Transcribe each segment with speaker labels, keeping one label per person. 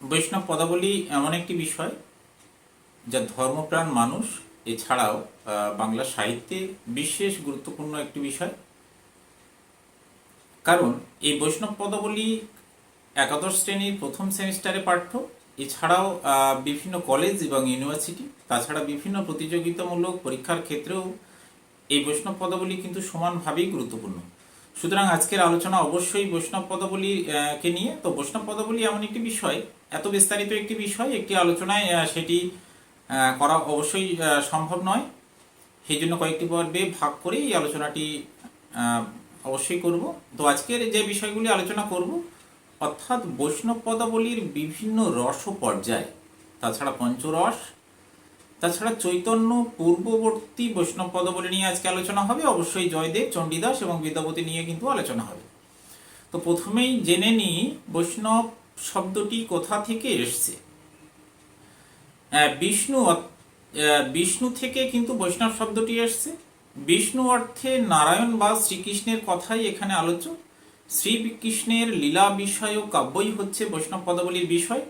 Speaker 1: বৈষ্ণব পদাবলী এমন একটি বিষয় যা ধর্মপ্রাণ মানুষ, এছাড়াও বাংলা সাহিত্যে বিশেষ গুরুত্বপূর্ণ একটি বিষয়। কারণ এই বৈষ্ণব পদাবলী একাদশ শ্রেণির প্রথম সেমিস্টারে পাঠ্য, এছাড়াও বিভিন্ন কলেজ এবং ইউনিভার্সিটি, তাছাড়া বিভিন্ন প্রতিযোগিতামূলক পরীক্ষার ক্ষেত্রেও এই বৈষ্ণব পদাবলী কিন্তু সমানভাবেই গুরুত্বপূর্ণ। সুতরাং আজকের আলোচনা অবশ্যই বৈষ্ণব পদাবলী কে নিয়ে। তো বৈষ্ণব পদাবলী এমন একটি বিষয় এত বিস্তারিত একটি বিষয়, একটি আলোচনায় সেটি করা অবশ্যই সম্ভব নয়। সেই জন্য কয়েকটি পর্বে ভাগ করে এই আলোচনাটি অবশ্যই করব। তো আজকের যে বিষয়গুলি আলোচনা করব, অর্থাৎ বৈষ্ণব পদাবলীর বিভিন্ন রস পর্যায় তাছাড়া পঞ্চরস, তাছাড়া চৈতন্য পূর্ববর্তী বৈষ্ণব পদাবলী নিয়ে আজকে আলোচনা হবে। অবশ্যই জয়দেব, চণ্ডীদাস এবং বিদ্যাপতি নিয়ে কিন্তু আলোচনা হবে। তো প্রথমেই জেনে নিই বৈষ্ণব শব্দটি কোথা থেকে এসছে? বিষ্ণু বিষ্ণু থেকে কিন্তু বৈষ্ণব শব্দটি এসছে। বিষ্ণু অর্থে নারায়ণ বা শ্রীকৃষ্ণের কথাই এখানে আলোচ্য। শ্রীকৃষ্ণের লীলা বিষয় ও কাব্যই হচ্ছে বৈষ্ণব পদাবলীর বিষয়।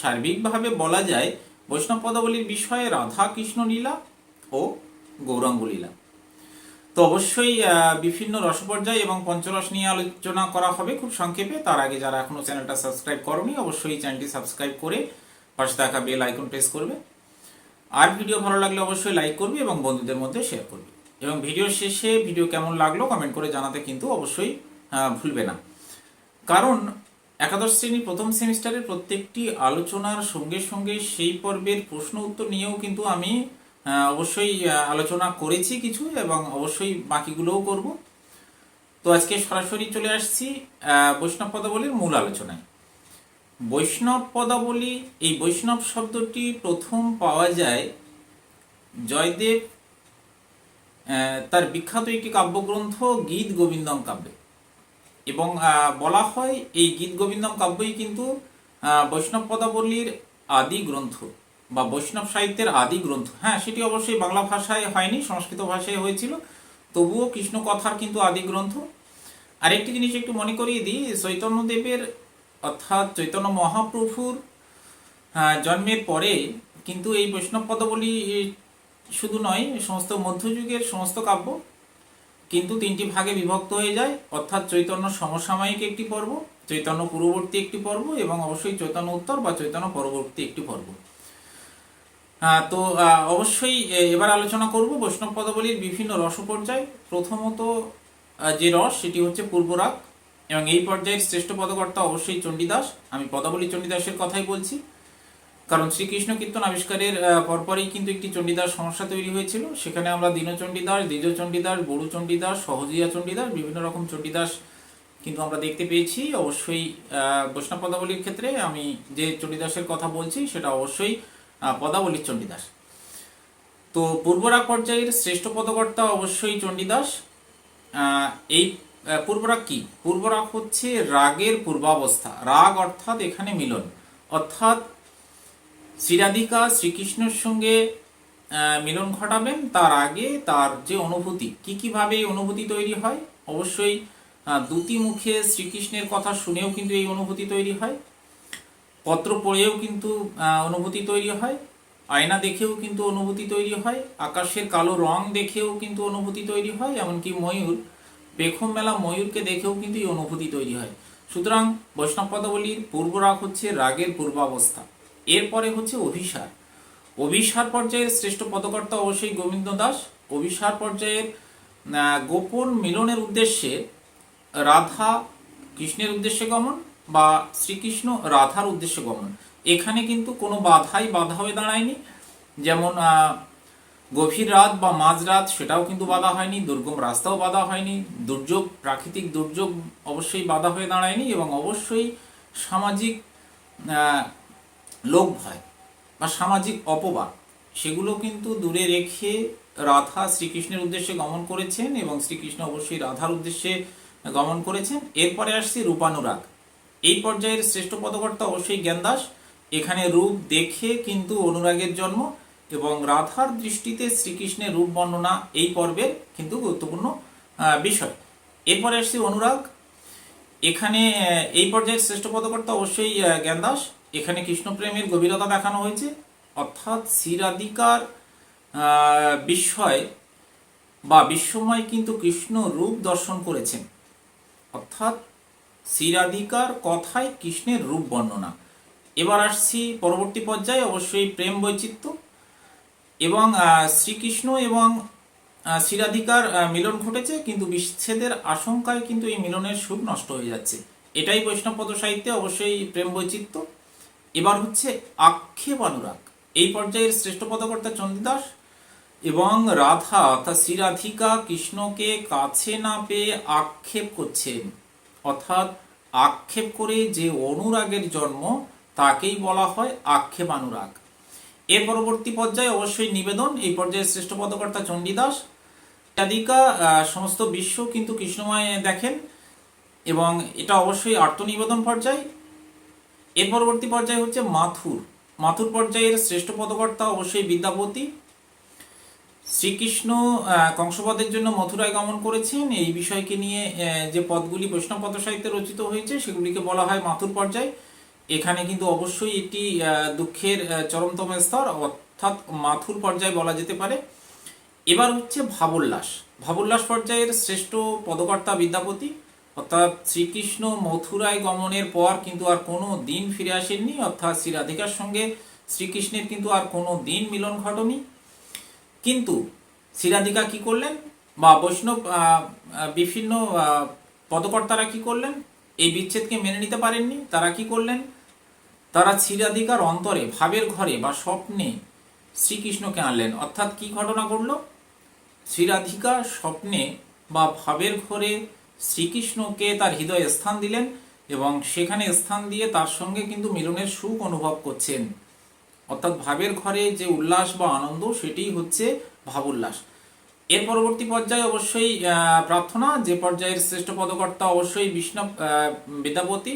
Speaker 1: সার্বিকভাবে বলা যায়, বৈষ্ণব পদাবলীর বিষয়ে রাধা কৃষ্ণ লীলা ও গৌরাঙ্গ লীলা। তো অবশ্যই বিভিন্ন রসপর্যায় এবং পঞ্চরস নিয়ে আলোচনা করা হবে খুব সংক্ষেপে। তার আগে যারা এখনও চ্যানেলটা সাবস্ক্রাইব করনি, অবশ্যই চ্যানেলটি সাবস্ক্রাইব করে পাশে থাকা বেল আইকন প্রেস করবে। আর ভিডিও ভালো লাগলে অবশ্যই লাইক করবে এবং বন্ধুদের মধ্যে শেয়ার করবে। এবং ভিডিও শেষে ভিডিও কেমন লাগল কমেন্ট করে জানাতে কিন্তু অবশ্যই ভুলবে না। কারণ একাদশ শ্রেণির প্রথম সেমিস্টারের প্রত্যেকটি আলোচনার সঙ্গে সঙ্গে সেই পর্বের প্রশ্ন উত্তর নিয়েও কিন্তু আমি অবশ্যই আলোচনা করেছি কিছু এবং অবশ্যই বাকিগুলোও করব। তো আজকে সরাসরি চলে আসছি বৈষ্ণব পদাবলীর মূল আলোচনায়। বৈষ্ণব পদাবলী, এই বৈষ্ণব শব্দটি প্রথম পাওয়া যায় জয়দেব তার বিখ্যাত একটি কাব্যগ্রন্থ গীত গোবিন্দম কাব্যে। এবং বলা হয় এই গীত গোবিন্দম কাব্যই কিন্তু বৈষ্ণব পদাবলীর আদি গ্রন্থ। বা বৈষ্ণব সাহিত্যের আদি গ্রন্থ। হ্যাঁ সেটি অবশ্যই বাংলা ভাষায় হয়নি, সংস্কৃত ভাষায় হয়েছিল। তবুও কৃষ্ণ কথার কিন্তু আদি গ্রন্থ। আরেকটি জিনিস একটু মনে করিয়ে দিই চৈতন্যদেবের অর্থাৎ চৈতন্য মহাপ্রভুর জন্মের পরে কিন্তু এই বৈষ্ণব পদাবলী শুধু নয়, সমস্ত মধ্যযুগের সমস্ত কাব্য কিন্তু তিনটি ভাগে বিভক্ত হয়ে যায়। অর্থাৎ চৈতন্য সমসাময়িক একটি পর্ব, চৈতন্য পূর্ববর্তী একটি পর্ব এবং অবশ্যই চৈতন্য উত্তর বা চৈতন্য পরবর্তী একটি পর্ব। তো অবশ্যই এবার আলোচনা করব বৈষ্ণব পদাবলীর বিভিন্ন রস পর্যায় প্রথমত যে রস, সেটি হচ্ছে পূর্বরাগ এবং এই পর্যায়ের শ্রেষ্ঠ পদকর্তা অবশ্যই চণ্ডীদাস। আমি পদাবলী চণ্ডীদাসের কথাই বলছি। কারণ শ্রীকৃষ্ণ কীর্তন আবিষ্কারের পরপরই কিন্তু একটি চণ্ডীদাস সমস্যা তৈরি হয়েছিল। সেখানে আমরা দীনচণ্ডীদাস দ্বিজ চণ্ডীদাস বড়ু চণ্ডীদাস, সহজিয়া চণ্ডীদাস, বিভিন্ন রকম চণ্ডীদাস কিন্তু আমরা দেখতে পেয়েছি। অবশ্যই বৈষ্ণব পদাবলীর ক্ষেত্রে আমি যে চণ্ডীদাসের কথা বলছি, সেটা অবশ্যই আহ, পদাবলীর চণ্ডীদাস। তো পূর্বরাগ পর্যায়ের শ্রেষ্ঠ পদকর্তা অবশ্যই চণ্ডীদাস। এই পূর্বরাগ কি? পূর্বরাগ হচ্ছে রাগের পূর্বাবস্থা। রাগ অর্থাৎ এখানে মিলন। অর্থাৎ শ্রীরাধিকা শ্রীকৃষ্ণের সঙ্গে মিলন ঘটাবেন তার আগে তার যে অনুভূতি কি কীভাবে এই অনুভূতি তৈরি হয়? অবশ্যই দুটি মুখে শ্রীকৃষ্ণের কথা শুনেও কিন্তু এই অনুভূতি তৈরি হয়। পত্র পড়েও কিন্তু অনুভূতি তৈরি হয়, আয়না দেখেও কিন্তু অনুভূতি তৈরি হয়, আকাশের কালো রং দেখেও কিন্তু অনুভূতি তৈরি হয়, এমনকি ময়ূর পেখম মেলা ময়ূরকে দেখেও কিন্তু এই অনুভূতি তৈরি হয়। সুতরাং বৈষ্ণব পদাবলীর পূর্বরাগ হচ্ছে রাগের পূর্বাবস্থা, এরপরে হচ্ছে অভিসার। অভিসার পর্যায়ের শ্রেষ্ঠ পদকর্তা অবশ্যই গোবিন্দ দাস। অভিসার পর্যায়ের গোপন মিলনের উদ্দেশ্যে রাধা কৃষ্ণের উদ্দেশ্যে গমন বা শ্রীকৃষ্ণ রাধার উদ্দেশ্যে গমন। এখানে কিন্তু কোনো বাধাই বাধা হয়ে দাঁড়ায়নি। যেমন গভীর রাত বা মাঝরাত সেটাও কিন্তু বাধা হয়নি, দুর্গম রাস্তাও বাধা হয়নি, দুর্যোগ, প্রাকৃতিক দুর্যোগ অবশ্যই বাধা হয়ে দাঁড়ায়নি এবং অবশ্যই সামাজিক লোক ভয় বা সামাজিক অপবাদ সেগুলো কিন্তু দূরে রেখে রাধা শ্রীকৃষ্ণের উদ্দেশ্যে গমন করেছেন এবং শ্রীকৃষ্ণ অবশ্যই রাধার উদ্দেশ্যে গমন করেছেন। এরপরে আসছে রূপানুরাগ। এই পর্যায়ের শ্রেষ্ঠ পদকর্তা অবশ্যই জ্ঞানদাস এখানে রূপ দেখে কিন্তু অনুরাগের জন্ম এবং রাধার দৃষ্টিতে শ্রীকৃষ্ণের রূপ বর্ণনা এই পর্বের কিন্তু গুরুত্বপূর্ণ বিষয়। এরপরে আসছে অনুরাগ। এখানে এই পর্যায়ের শ্রেষ্ঠ পদকর্তা অবশ্যই আহ, জ্ঞানদাস এখানে কৃষ্ণপ্রেমের গভীরতা দেখানো হয়েছে। অর্থাৎ শ্রীরাধিকার বিস্ময় বা বিশ্বময় কিন্তু কৃষ্ণ রূপ দর্শন করেছেন। অর্থাৎ শ্রীরাধিকার কথায় কৃষ্ণের রূপ বর্ণনা। এবার আসছি পরবর্তী পর্যায়ে, অবশ্যই প্রেম বৈচিত্র্য। এবং শ্রীকৃষ্ণ এবং শ্রীরাধিকার মিলন ঘটেছে, কিন্তু বিচ্ছেদের আশঙ্কায় কিন্তু এই মিলনের সুখ নষ্ট হয়ে যাচ্ছে। এটাই বৈষ্ণব পদ সাহিত্যে অবশ্যই প্রেম বৈচিত্র্য। এবার হচ্ছে আক্ষেপ অনুরাগ। এই পর্যায়ের শ্রেষ্ঠ পদকর্তা চন্দ্রদাস এবং রাধা অর্থাৎ শ্রীরাধিকা কৃষ্ণকে কাছে না পেয়ে আক্ষেপ করছেন। অর্থাৎ আক্ষেপ করে যে অনুরাগের জন্ম তাকেই বলা হয় আক্ষেপ অনুরাগ এর পরবর্তী পর্যায়ে অবশ্যই নিবেদন। এই পর্যায়ে শ্রেষ্ঠ পদকর্তা চণ্ডীদাস আহ, সমস্ত বিশ্ব কিন্তু কৃষ্ণময় দেখেন এবং এটা অবশ্যই আত্মনিবেদন পর্যায়। এর পরবর্তী পর্যায়ে হচ্ছে মাথুর। মাথুর পর্যায়ের শ্রেষ্ঠ পদকর্তা অবশ্যই বিদ্যাপতি। শ্রীকৃষ্ণ কংসবধের জন্য মথুরায় গমন করেছেন। এই বিষয়কে নিয়ে যে পদগুলি বৈষ্ণব পদ সাহিত্যে রচিত হয়েছে, সেগুলিকে বলা হয় মাথুর পর্যায়। এখানে কিন্তু অবশ্যই এটি দুঃখের চরমতম স্তর, অর্থাৎ মাথুর পর্যায়ে বলা যেতে পারে। এবার হচ্ছে ভাবোল্লাস। ভাবোল্লাস পর্যায়ের শ্রেষ্ঠ পদকর্তা বিদ্যাপতি, অর্থাৎ শ্রীকৃষ্ণ মথুরায় গমনের পর কিন্তু আর কোনো দিন ফিরে আসেননি। অর্থাৎ শ্রী রাধিকার সঙ্গে শ্রীকৃষ্ণের কিন্তু আর কোনো দিন মিলন ঘটনি। কিন্তু শ্রীরাধিকা কি করলেন? বা বৈষ্ণব বিভিন্ন পদকর্তারা কি করলেন? এই বিচ্ছেদকে মেনে নিতে পারেননি। তারা কি করলেন? তারা শ্রীরাধিকার অন্তরে, ভাবের ঘরে বা স্বপ্নে শ্রীকৃষ্ণকে আনলেন। অর্থাৎ কি ঘটনা ঘটল? শ্রীরাধিকা স্বপ্নে বা ভাবের ঘরে শ্রীকৃষ্ণকে তার হৃদয়ে স্থান দিলেন এবং সেখানে স্থান দিয়ে তার সঙ্গে কিন্তু মিলনের সুখ অনুভব করছেন। অর্থাৎ ভাবের ঘরে যে উল্লাস বা আনন্দ সেটি হচ্ছে ভাবোল্লাস। এর পরবর্তী পর্যায়ে অবশ্যই প্রার্থনা, যে পর্যায়ের শ্রেষ্ঠ পদকর্তা অবশ্যই বিষ্ণব বিদ্যাপতি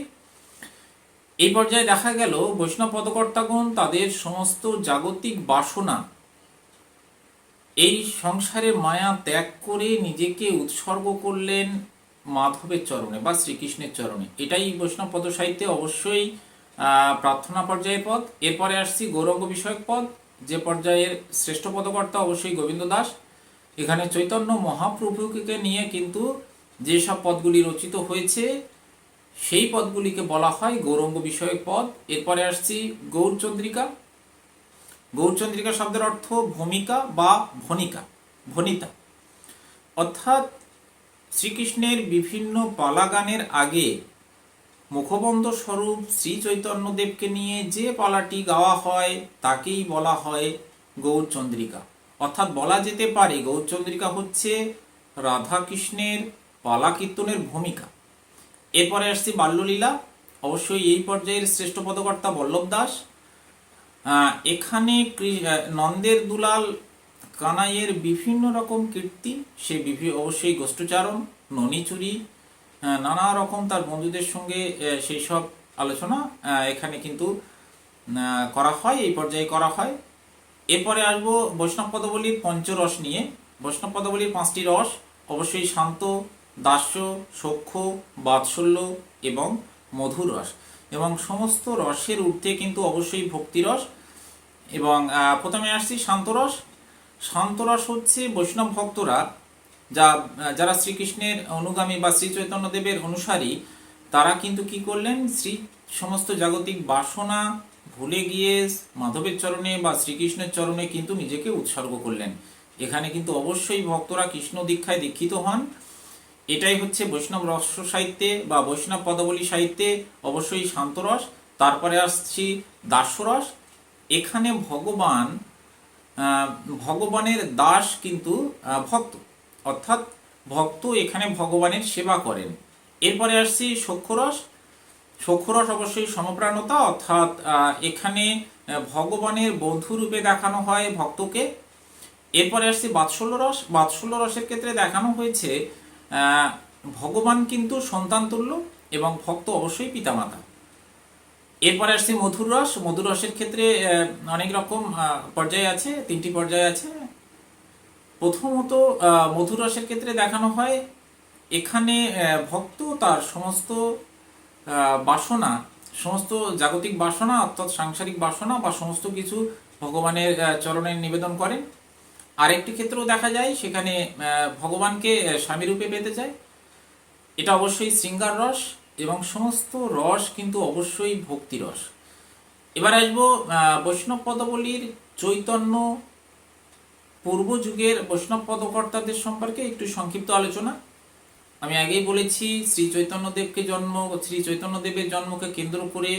Speaker 1: এই পর্যায়ে দেখা গেল, বৈষ্ণব পদকর্তাগণ তাদের সমস্ত জাগতিক বাসনা, এই সংসারের মায়া ত্যাগ করে নিজেকে উৎসর্গ করলেন মাধবের চরণে বা শ্রীকৃষ্ণের চরণে। এটাই বৈষ্ণব পদ সাহিত্যে অবশ্যই প্রার্থনা পর্যায়ের পদ, এরপরে আসছি গৌরঙ্গ বিষয়ক পদ, যে পর্যায়ের শ্রেষ্ঠ পদকর্তা অবশ্যই গোবিন্দ দাস। এখানে চৈতন্য মহাপ্রভুকে নিয়ে কিন্তু যেসব পদগুলি রচিত হয়েছে, সেই পদগুলিকে বলা হয় গৌরঙ্গ বিষয়ক পদ। এরপরে আসছি গৌরচন্দ্রিকা। গৌরচন্দ্রিকা শব্দের অর্থ ভূমিকা বা ভনিকা, ভনিতা। অর্থাৎ শ্রীকৃষ্ণের বিভিন্ন পালাগানের আগে মুখবন্ধ স্বরূপ শ্রী চৈতন্যদেবকে নিয়ে যে পালাটি গাওয়া হয়, তাকেই বলা হয় গৌরচন্দ্রিকা। অর্থাৎ বলা যেতে পারে গৌরচন্দ্রিকা হচ্ছে রাধা কৃষ্ণের পালা কীর্তনের ভূমিকা। এরপরে আসছি বাল্যলীলা। অবশ্যই এই পর্যায়ের শ্রেষ্ঠ পদকর্তা বল্লভ দাস। এখানে নন্দের দুলাল কানাইয়ের বিভিন্ন রকম কীর্তি, সে অবশ্যই গোষ্ঠচারণ ননিচুরি নানা রকম তার বন্ধুদের সঙ্গে সেই সব আলোচনা এখানে কিন্তু করা হয়, এই পর্যায়ে করা হয়। এরপরে আসব বৈষ্ণব পদবলীর পঞ্চরস নিয়ে। বৈষ্ণব পদবলীর পাঁচটি রস, অবশ্যই শান্ত, দাস্য সখ্য বাৎসল্য এবং মধুর রস। এবং সমস্ত রসের ঊর্ধ্বে কিন্তু অবশ্যই ভক্তিরস এবং প্রথমে আসছি শান্তরস শান্তরস হচ্ছে বৈষ্ণব ভক্তরা যা, যারা শ্রীকৃষ্ণের অনুগামী বা শ্রী চৈতন্যদেবের অনুসারী, তারা কিন্তু কি করলেন? শ্রী, সমস্ত জাগতিক বাসনা ভুলে গিয়ে মাধবের চরণে বা শ্রীকৃষ্ণের চরণে কিন্তু নিজেকে উৎসর্গ করলেন। এখানে কিন্তু অবশ্যই ভক্তরা কৃষ্ণ দীক্ষায় দীক্ষিত হন। এটাই হচ্ছে বৈষ্ণব রস সাহিত্যে বা বৈষ্ণব পদাবলী সাহিত্যে অবশ্যই শান্তরস। তারপরে আসছি দাসরস। এখানে ভগবান ভগবানের দাস কিন্তু ভক্ত। অর্থাৎ ভক্ত এখানে ভগবানের সেবা করেন। এরপরে আসছি সক্ষরস। সক্ষরস অবশ্যই সমপ্রাণতা, অর্থাৎ এখানে ভগবানের বন্ধু রূপে দেখানো হয় ভক্তকে। এরপরে আসছি বাৎসল্য রস বাৎসল্য রসের ক্ষেত্রে দেখানো হয়েছে ভগবান কিন্তু সন্তান তুল্য এবং ভক্ত অবশ্যই পিতামাতা। এরপরে আসছি মধুর রস মধুর রসের ক্ষেত্রে অনেক রকম পর্যায় আছে, তিনটি পর্যায় আছে। প্রথমত আহ, মধুর রসের ক্ষেত্রে দেখানো হয় এখানে ভক্ত তার সমস্ত বাসনা সমস্ত জাগতিক বাসনা অর্থাৎ সাংসারিক বাসনা বা সমস্ত কিছু ভগবানের চরণে নিবেদন করেন। আরেকটি ক্ষেত্রেও দেখা যায় সেখানে ভগবানকে স্বামীরূপে পেতে চায়। এটা অবশ্যই শৃঙ্গার রস এবং সমস্ত রস কিন্তু অবশ্যই ভক্তি রস। এবার আসব বৈষ্ণব পদবলীর চৈতন্য পূর্ব যুগের বৈষ্ণব পদকর্তাদের সম্পর্কে একটু সংক্ষিপ্ত আলোচনা। আমি আগেই বলেছি, শ্রী চৈতন্যদেবকে জন্ম, শ্রী চৈতন্যদেবের জন্মকে কেন্দ্র করে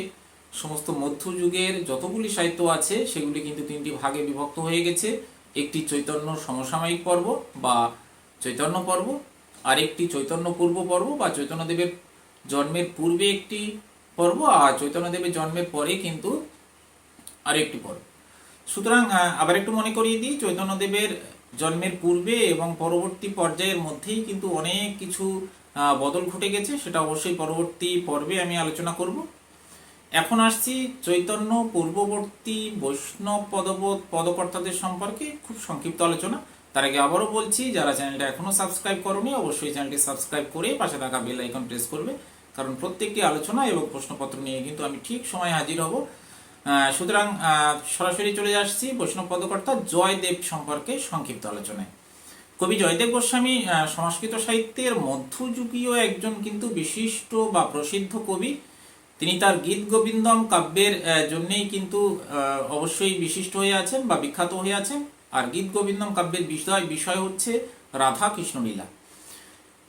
Speaker 1: সমস্ত মধ্যযুগের যতগুলি সাহিত্য আছে, সেগুলি কিন্তু তিনটি ভাগে বিভক্ত হয়ে গেছে। একটি চৈতন্য সমসাময়িক পর্ব বা চৈতন্য পর্ব আর একটি চৈতন্য পূর্ব পর্ব বা চৈতন্যদেবের জন্মের পূর্বে একটি পর্ব, আর চৈতন্যদেবের জন্মের পরে কিন্তু আরেকটি পর্ব। সুতরাং আবার একটু মনে করিয়ে দিই চৈতন্যদেবের জন্মের পূর্বে এবং পরবর্তী পর্যায়ের মধ্যেই কিন্তু অনেক কিছু বদল ঘটে গেছে, সেটা অবশ্যই পরবর্তী পর্বে আমি আলোচনা করব। এখন আসছি চৈতন্য পূর্ববর্তী বৈষ্ণব পদবোধ পদকর্তাদের সম্পর্কে, খুব সংক্ষিপ্ত আলোচনা। তার আগে আবারও বলছি, যারা চ্যানেলটা এখনও সাবস্ক্রাইব করনি, অবশ্যই চ্যানেলটি সাবস্ক্রাইব করে পাশে থাকা বেল আইকন প্রেস করবে, কারণ প্রত্যেকটি আলোচনা এবং প্রশ্নপত্র নিয়ে কিন্তু আমি ঠিক সময় হাজির হব। সুতরাং সরাসরি চলে আসছি বৈষ্ণব পদকর্তা জয়দেব সম্পর্কে সংক্ষিপ্ত আলোচনায়। কবি জয়দেব গোস্বামী সংস্কৃত সাহিত্যের মধ্যযুগীয় একজন কিন্তু বিশিষ্ট বা প্রসিদ্ধ কবি। তিনি তার গীত গোবিন্দম কাব্যের জন্যেই কিন্তু অবশ্যই বিশিষ্ট হয়ে আছেন বা বিখ্যাত হয়ে আছেন। আর গীত গোবিন্দম কাব্যের বিষয় বিষয় হচ্ছে রাধা কৃষ্ণলীলা।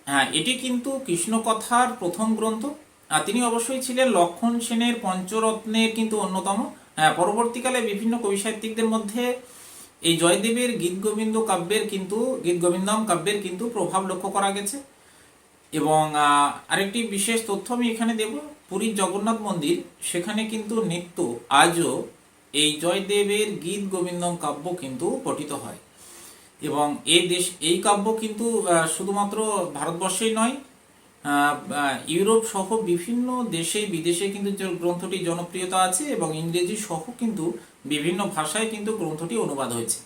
Speaker 1: হ্যাঁ এটি কিন্তু কৃষ্ণকথার প্রথম গ্রন্থ। তিনি অবশ্যই ছিলেন লক্ষণ সেনের পঞ্চরত্নের কিন্তু অন্যতম। পরবর্তীকালে বিভিন্ন কবি সাহিত্যিকদের মধ্যে এই জয়দেবের, গীত গোবিন্দ কাব্যের কিন্তু, গীত গোবিন্দম কাব্যের কিন্তু প্রভাব লক্ষ্য করা গেছে। এবং আরেকটি বিশেষ তথ্য আমি এখানে দেব। পুরীর জগন্নাথ মন্দির, সেখানে কিন্তু নিত্য, আজও এই জয়দেবের, গীত গোবিন্দম কাব্য কিন্তু পঠিত হয়। এবং এই দেশ, এই কাব্য কিন্তু শুধুমাত্র ভারতবর্ষেই নয় ইউরোপ সহ বিভিন্ন দেশে, বিদেশে কিন্তু গ্রন্থটি জনপ্রিয়তা আছে এবং ইংরেজি সহ কিন্তু বিভিন্ন ভাষায় কিন্তু গ্রন্থটি অনুবাদ হয়েছে।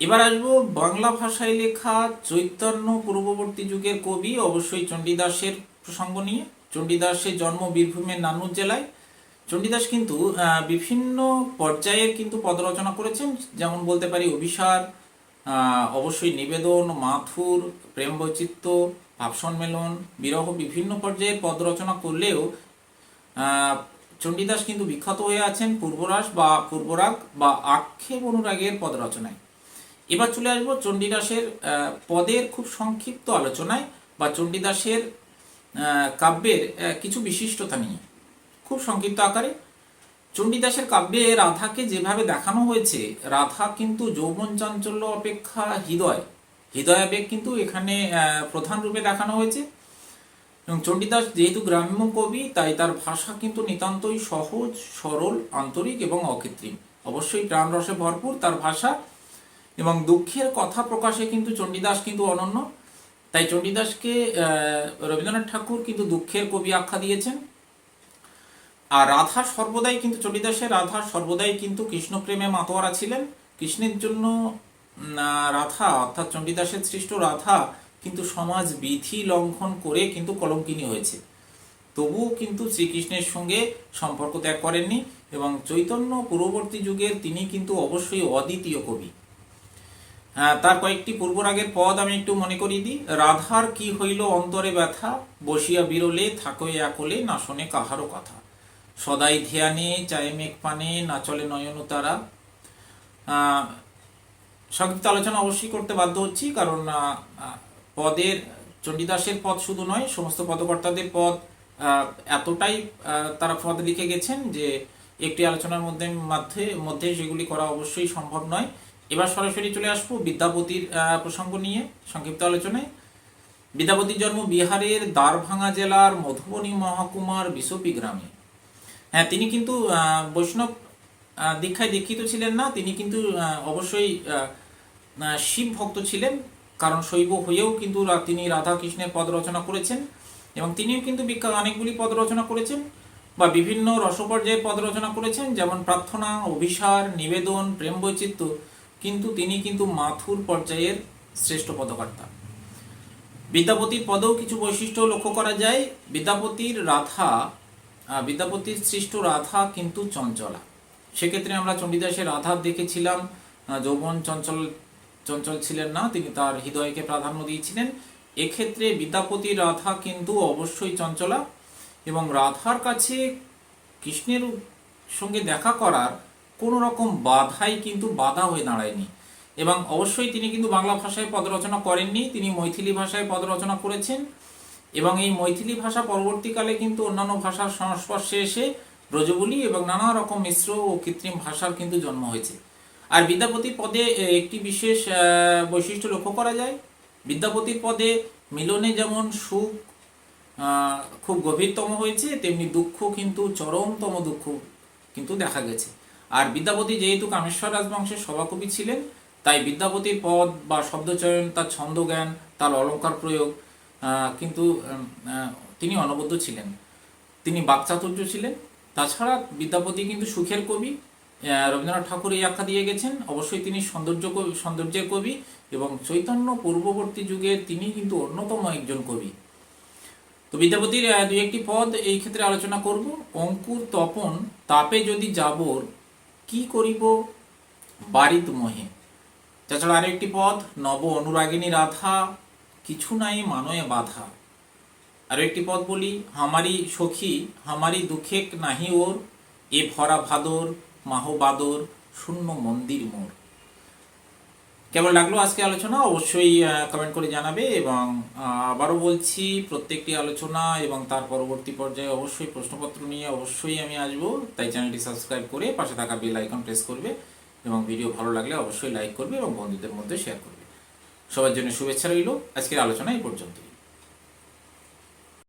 Speaker 1: এবার আসব বাংলা ভাষায় লেখা চৈতন্য পূর্ববর্তী যুগের কবি, অবশ্যই চণ্ডীদাসের প্রসঙ্গ নিয়ে। চণ্ডীদাসের জন্ম বীরভূমের নানুর জেলায়। চণ্ডীদাস কিন্তু বিভিন্ন পর্যায়ের কিন্তু পদ রচনা করেছেন। যেমন বলতে পারি অভিসার অবশ্যই নিবেদন, মাথুর প্রেম বৈচিত্র্য ভাব সম্মেলন বিরহ বিভিন্ন পর্যায়ে পদ রচনা করলেও চণ্ডীদাস কিন্তু বিখ্যাত হয়ে আছেন পূর্বরাস বা পূর্বরাগ বা আক্ষেপ অনুরাগের পদ রচনায়। এবার চলে আসব চণ্ডীদাসের পদের খুব সংক্ষিপ্ত আলোচনায় বা চণ্ডীদাসের কাব্যের কিছু বিশিষ্টতা নিয়ে। খুব সংক্ষিপ্ত আকারে, চণ্ডীদাসের কাব্যে রাধাকে যেভাবে দেখানো হয়েছে, রাধা কিন্তু যৌবন চাঞ্চল্য অপেক্ষা হৃদয় হৃদয় আবেগ কিন্তু এখানে প্রধান রূপে দেখানো হয়েছে। এবং চণ্ডীদাস যেহেতু গ্রাম্য কবি, তাই তার ভাষা কিন্তু নিতান্তই সহজ, সরল, আন্তরিক এবং অকৃত্রিম। অবশ্যই প্রাণরসে ভরপুর তার ভাষা এবং দুঃখের কথা প্রকাশে কিন্তু চণ্ডীদাস কিন্তু অনন্য। তাই চণ্ডীদাসকে রবীন্দ্রনাথ ঠাকুর কিন্তু দুঃখের কবি আখ্যা দিয়েছেন। আর রাধা সর্বদাই কিন্তু চণ্ডীদাসের রাধা সর্বদাই কিন্তু কৃষ্ণপ্রেমে মাতোয়ারা ছিলেন। কৃষ্ণের জন্য রাধা, অর্থাৎ চণ্ডীদাসের সৃষ্ট রাধা কিন্তু সমাজ বিধি লঙ্ঘন করে কিন্তু কলঙ্কিনী হয়েছে। তবুও কিন্তু শ্রীকৃষ্ণের সঙ্গে সম্পর্ক ত্যাগ করেননি এবং চৈতন্য পূর্ববর্তী যুগের তিনি কিন্তু অবশ্যই অদ্বিতীয় কবি। তার কয়েকটি পূর্বরাগের পদ আমি একটু মনে করিয়ে দিই। রাধার কি হইল অন্তরে ব্যথা, বসিয়া বিরলে থাকই একলে না শোনে কাহারও কথা। সদাই ধ্যানে, চায় মেঘ পানে, না চলে নয়ন তারা সংক্ষিপ্ত আলোচনা অবশ্যই করতে বাধ্য হচ্ছি, কারণ পদের, চণ্ডীদাসের পদ শুধু নয়, সমস্ত পদকর্তাদের পদ এতটাই তারা পদ লিখে গেছেন যে, একটি আলোচনার মধ্যে মধ্যে মধ্যে সেগুলি করা অবশ্যই সম্ভব নয়। এবার সরাসরি চলে আসব বিদ্যাপতির প্রসঙ্গ নিয়ে, সংক্ষিপ্ত আলোচনায়। বিদ্যাপতির জন্ম বিহারের দ্বারভাঙা জেলার মধুবনী মহকুমার বিশপি গ্রামে। হ্যাঁ তিনি কিন্তু বৈষ্ণব দীক্ষায় দীক্ষিত ছিলেন না, তিনি কিন্তু অবশ্যই শিব ভক্ত ছিলেন, কারণ শৈব হয়েও কিন্তু তিনি রাধা কৃষ্ণের পদ রচনা করেছেন, এবং তিনিও কিন্তু বিখ্যাত, অনেকগুলি পদ রচনা করেছেন, বা বিভিন্ন রসপর্যায়ের পদ রচনা করেছেন, যেমন প্রার্থনা, অভিসার, নিবেদন প্রেম বৈচিত্র্য কিন্তু তিনি কিন্তু মাথুর পর্যায়ের শ্রেষ্ঠ পদকর্তা। বিদ্যাপতির পদেও কিছু বৈশিষ্ট্য লক্ষ্য করা যায়, বিদ্যাপতির রাধা বিদ্যাপতির সৃষ্ট রাধা কিন্তু চঞ্চলা। সেক্ষেত্রে আমরা চণ্ডীদাসের রাধা দেখেছিলাম। যৌবন চঞ্চল চঞ্চল ছিলেন না, তিনি তার হৃদয়কে প্রাধান্য দিয়েছিলেন। এক্ষেত্রে বিদ্যাপতির রাধা কিন্তু অবশ্যই চঞ্চলা এবং রাধার কাছে কৃষ্ণের সঙ্গে দেখা করার কোনো রকম বাধাই কিন্তু বাধা হয়ে দাঁড়ায়নি। এবং অবশ্যই তিনি কিন্তু বাংলা ভাষায় পদ রচনা করেননি, তিনি মৈথিলি ভাষায় পদ রচনা করেছেন। এবং এই মৈথিলি ভাষা পরবর্তীকালে কিন্তু অন্যান্য ভাষার সংস্পর্শে এসে ব্রজবুলি এবং নানা রকম মিশ্র ও কৃত্রিম ভাষার কিন্তু জন্ম হয়েছে। আর বিদ্যাপতির পদে একটি বিশেষ বৈশিষ্ট্য লক্ষ্য করা যায়। বিদ্যাপতির পদে মিলনে যেমন সুখ খুব গভীরতম হয়েছে, তেমনি দুঃখ কিন্তু চরমতম দুঃখ কিন্তু দেখা গেছে। আর বিদ্যাপতি যেহেতু কামেশ্বর রাজবংশের সভাকবি ছিলেন, তাই বিদ্যাপতির পদ বা শব্দচয়ন, তার ছন্দ জ্ঞান, তার অলঙ্কার প্রয়োগ কিন্তু তিনি অনবদ্য ছিলেন। তিনি বাকচাতুর্য ছিলেন। তাছাড়া বিদ্যাপতি কিন্তু সুখের কবি রবীন্দ্রনাথ ঠাকুর এই আখ্যা দিয়ে গেছেন। অবশ্যই তিনি সৌন্দর্য কবি সৌন্দর্যের কবি এবং চৈতন্য পূর্ববর্তী যুগে তিনি কিন্তু অন্যতম একজন কবি। তো বিদ্যাপতির দুই একটি পদ এই ক্ষেত্রে আলোচনা করব। অঙ্কুর তপন তাপে যদি যাবর, কি করিব? বাড়িত মহে। তাছাড়া আরও একটি পদ, নব অনুরাগিনী রাধা, কিছু নাই মানয়ে বাধা। আরও একটি পদ বলি, হামারি সখী, হামারি দুঃখে নাহি ওর, এ ভরা ভাদর মাহবাদর শূন্য মন্দির মোর। কেমন লাগল আজকে আলোচনা? অবশ্যই কমেন্ট করে জানাবে এবং আবারও বলছি, প্রত্যেকটি আলোচনা এবং তার পরবর্তী পর্যায়ে অবশ্যই প্রশ্নপত্র নিয়ে অবশ্যই আমি আসব। তাই চ্যানেলটি সাবস্ক্রাইব করে পাশে থাকা বেল আইকন প্রেস করবে এবং ভিডিও ভালো লাগলে অবশ্যই লাইক করবে এবং বন্ধুদের মধ্যে শেয়ার করবে। সবার জন্য শুভেচ্ছা রইল। আজকের আলোচনা এই পর্যন্তই।